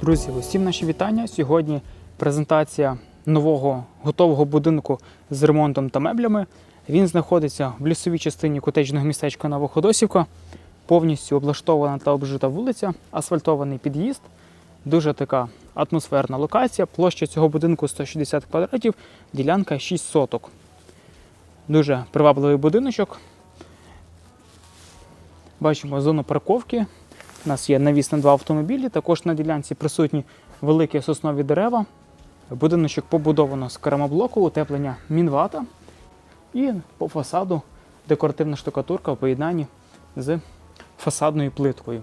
Друзі, усім наші вітання. Сьогодні презентація нового готового будинку з ремонтом та меблями. Він знаходиться в лісовій частині котеджного містечка Новоходосівка. Повністю облаштована та обжита вулиця, асфальтований під'їзд. Дуже така атмосферна локація. Площа цього будинку 160 квадратів, ділянка 6 соток. Дуже привабливий будиночок. Бачимо зону парковки. У нас є навіс на два автомобілі. Також на ділянці присутні великі соснові дерева. Будиночок побудовано з керамоблоку, утеплення мінвата. І по фасаду декоративна штукатурка в поєднанні з фасадною плиткою.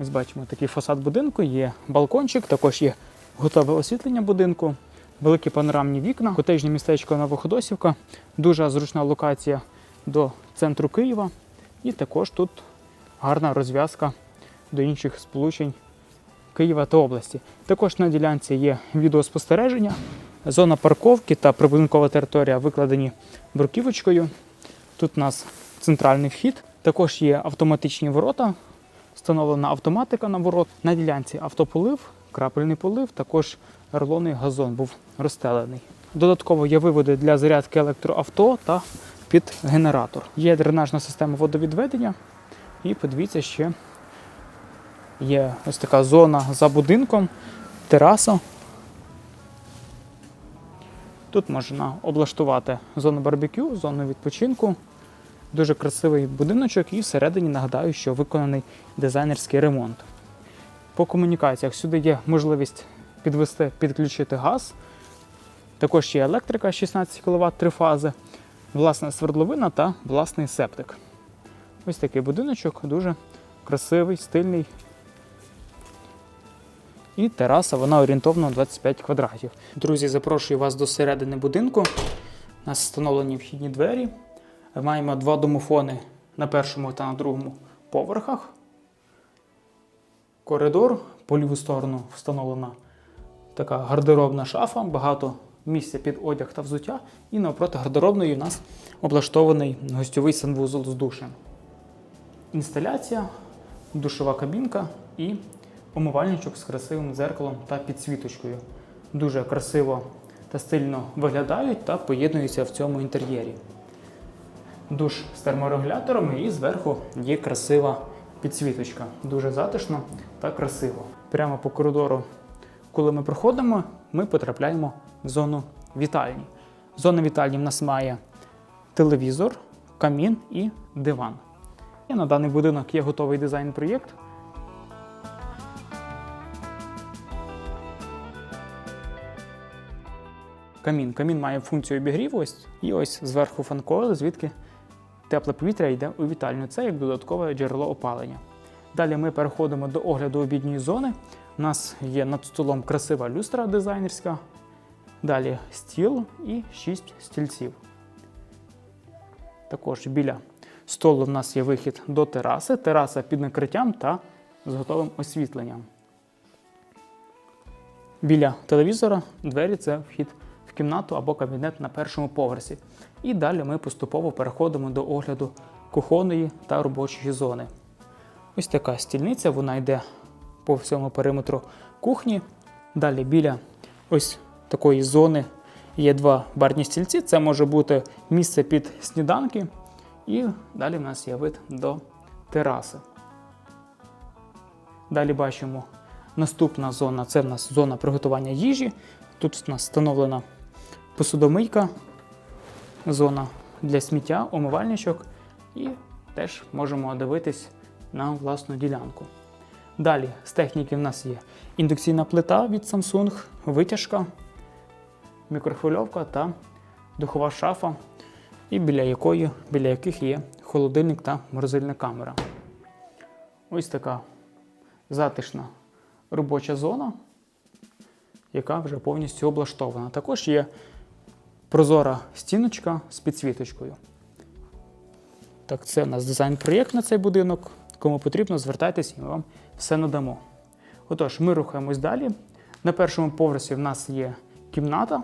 Ось бачимо такий фасад будинку, є балкончик, також є готове освітлення будинку, великі панорамні вікна, котежне містечко Новоходосівка, дуже зручна локація до центру Києва. І також тут гарна розв'язка до інших сполучень Києва та області. Також на ділянці є відеоспостереження, зона парковки та прибудинкова територія викладені бруківочкою. Тут у нас центральний вхід. Також є автоматичні ворота, встановлена автоматика на ворот. На ділянці автополив, крапельний полив, також рулонний газон був розстелений. Додатково є виводи для зарядки електроавто та під генератор. Є дренажна система водовідведення. І подивіться, ще є ось така зона за будинком, тераса. Тут можна облаштувати зону барбекю, зону відпочинку. Дуже красивий будиночок і всередині нагадаю, що виконаний дизайнерський ремонт. По комунікаціях сюди є можливість підвести, підключити газ. Також є електрика 16 кВт, три фази, власна свердловина та власний септик. Ось такий будиночок, дуже красивий, стильний. І тераса, вона орієнтовно 25 квадратів. Друзі, запрошую вас до середини будинку. У нас встановлені вхідні двері. Маємо два домофони на першому та на другому поверхах. Коридор, по ліву сторону встановлена така гардеробна шафа, багато місця під одяг та взуття. І навпроти гардеробної у нас облаштований гостьовий санвузол з душем. Інсталяція, душова кабінка і умивальничок з красивим дзеркалом та підсвіточкою. Дуже красиво та стильно виглядають та поєднуються в цьому інтер'єрі. Душ з терморегулятором і зверху є красива підсвіточка. Дуже затишно та красиво. Прямо по коридору, коли ми проходимо, ми потрапляємо в зону вітальні. Зона вітальні в нас має телевізор, камін і диван. І на даний будинок є готовий дизайн-проєкт. Камін. Камін має функцію обігріву ось, і ось зверху фанкойл, звідки тепле повітря йде у вітальню. Це як додаткове джерело опалення. Далі ми переходимо до огляду обідньої зони. У нас є над столом красива люстра дизайнерська. Далі стіл і 6 стільців. Також біля столу в нас є вихід до тераси, тераса під накриттям та з готовим освітленням. Біля телевізора двері це вхід кімнату або кабінет на першому поверсі. І далі ми поступово переходимо до огляду кухонної та робочої зони. Ось така стільниця, вона йде по всьому периметру кухні. Далі біля ось такої зони є два барні стільці. Це може бути місце під сніданки. І далі в нас є вид до тераси. Далі бачимо наступна зона це в нас зона приготування їжі. Тут у нас встановлена посудомийка, зона для сміття, омивальничок і теж можемо дивитись на власну ділянку. Далі з техніки в нас є індукційна плита від Samsung, витяжка, мікрохвильовка та духова шафа, і біля якої, біля яких є холодильник та морозильна камера. Ось така затишна робоча зона, яка вже повністю облаштована. Також є прозора стіночка з підсвіточкою. Так, це у нас дизайн-проєкт на цей будинок. Кому потрібно, звертайтеся і ми вам все надамо. Отож, ми рухаємось далі. На першому поверсі в нас є кімната.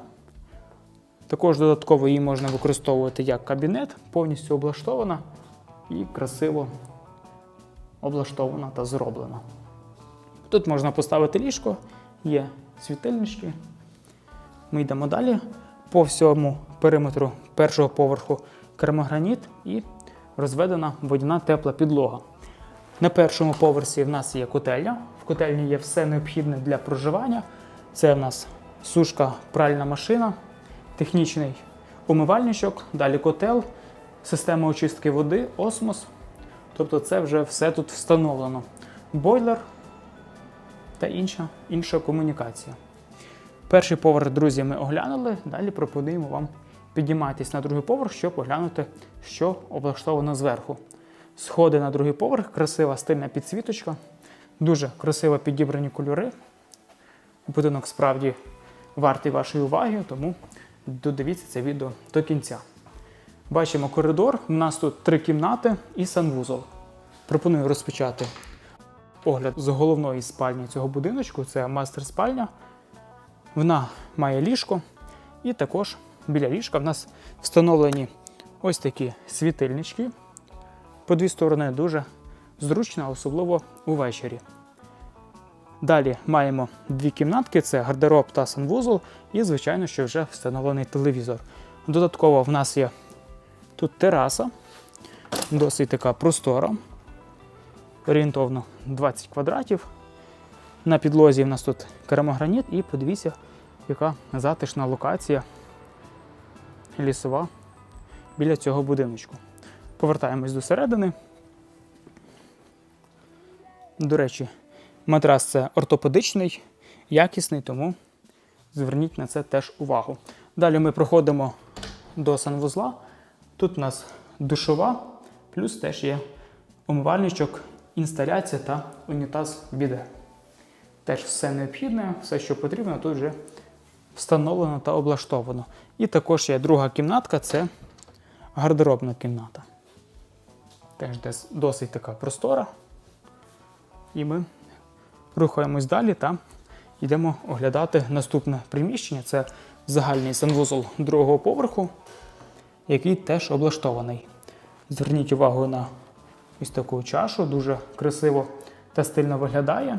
Також додатково її можна використовувати як кабінет, повністю облаштована і красиво облаштована та зроблена. Тут можна поставити ліжко, є світильнички. Ми йдемо далі. По всьому периметру першого поверху керамограніт і розведена водяна тепла підлога. На першому поверсі в нас є котельня. В котельні є все необхідне для проживання. Це в нас сушка, пральна машина, технічний умивальничок, далі котел, система очистки води, осмос. Тобто це вже все тут встановлено. Бойлер та інша, інша комунікація. Перший поверх, друзі, ми оглянули. Далі пропонуємо вам підійматись на другий поверх, щоб оглянути, що облаштовано зверху. Сходи на другий поверх, красива стильна підсвіточка, дуже красиво підібрані кольори. Будинок справді вартий вашої уваги, тому додивіться це відео до кінця. Бачимо коридор. У нас тут три кімнати і санвузол. Пропоную розпочати огляд з головної спальні цього будиночку. Це мастер-спальня. Вона має ліжко, і також біля ліжка в нас встановлені ось такі світильнички. По дві сторони дуже зручно, особливо увечері. Далі маємо дві кімнатки: це гардероб та санвузол, і, звичайно, що вже встановлений телевізор. Додатково в нас є тут тераса, досить така простора, орієнтовно 20 квадратів. На підлозі в нас тут керамограніт, і подивіться, яка затишна локація лісова біля цього будиночку. Повертаємось до середини. До речі, матрас це ортопедичний, якісний, тому зверніть на це теж увагу. Далі ми проходимо до санвузла. Тут у нас душова, плюс теж є умивальничок, інсталяція та унітаз біде. Теж все необхідне, все, що потрібно, тут вже встановлено та облаштовано. І також є друга кімнатка це гардеробна кімната. Теж десь досить така простора. І ми рухаємось далі та йдемо оглядати наступне приміщення. Це загальний санвузол другого поверху, який теж облаштований. Зверніть увагу на ось таку чашу, дуже красиво та стильно виглядає.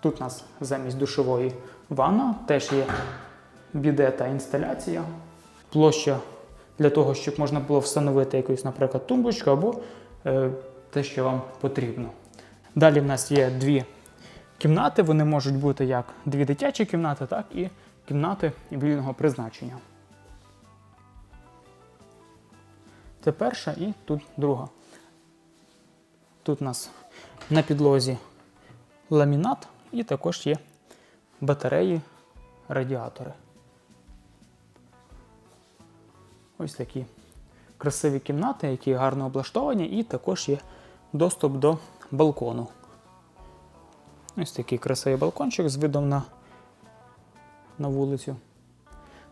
Тут у нас замість душової ванна, теж є біде та інсталяція. Площа для того, щоб можна було встановити якусь, наприклад, тумбочку або е, те, що вам потрібно. Далі в нас є дві кімнати. Вони можуть бути як дві дитячі кімнати, так і кімнати вільного призначення. Це перша і тут друга. Тут у нас на підлозі ламінат і також є батареї, радіатори. Ось такі красиві кімнати, які гарно облаштовані, і також є доступ до балкону. Ось такий красивий балкончик з видом на, на вулицю.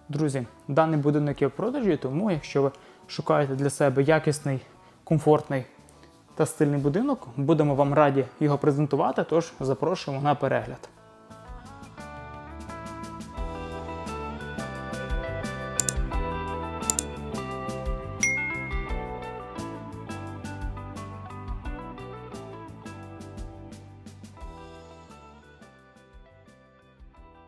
Друзі, даний будинок є в продажі, тому якщо ви шукаєте для себе якісний, комфортний та стильний будинок, будемо вам раді його презентувати, тож запрошуємо на перегляд.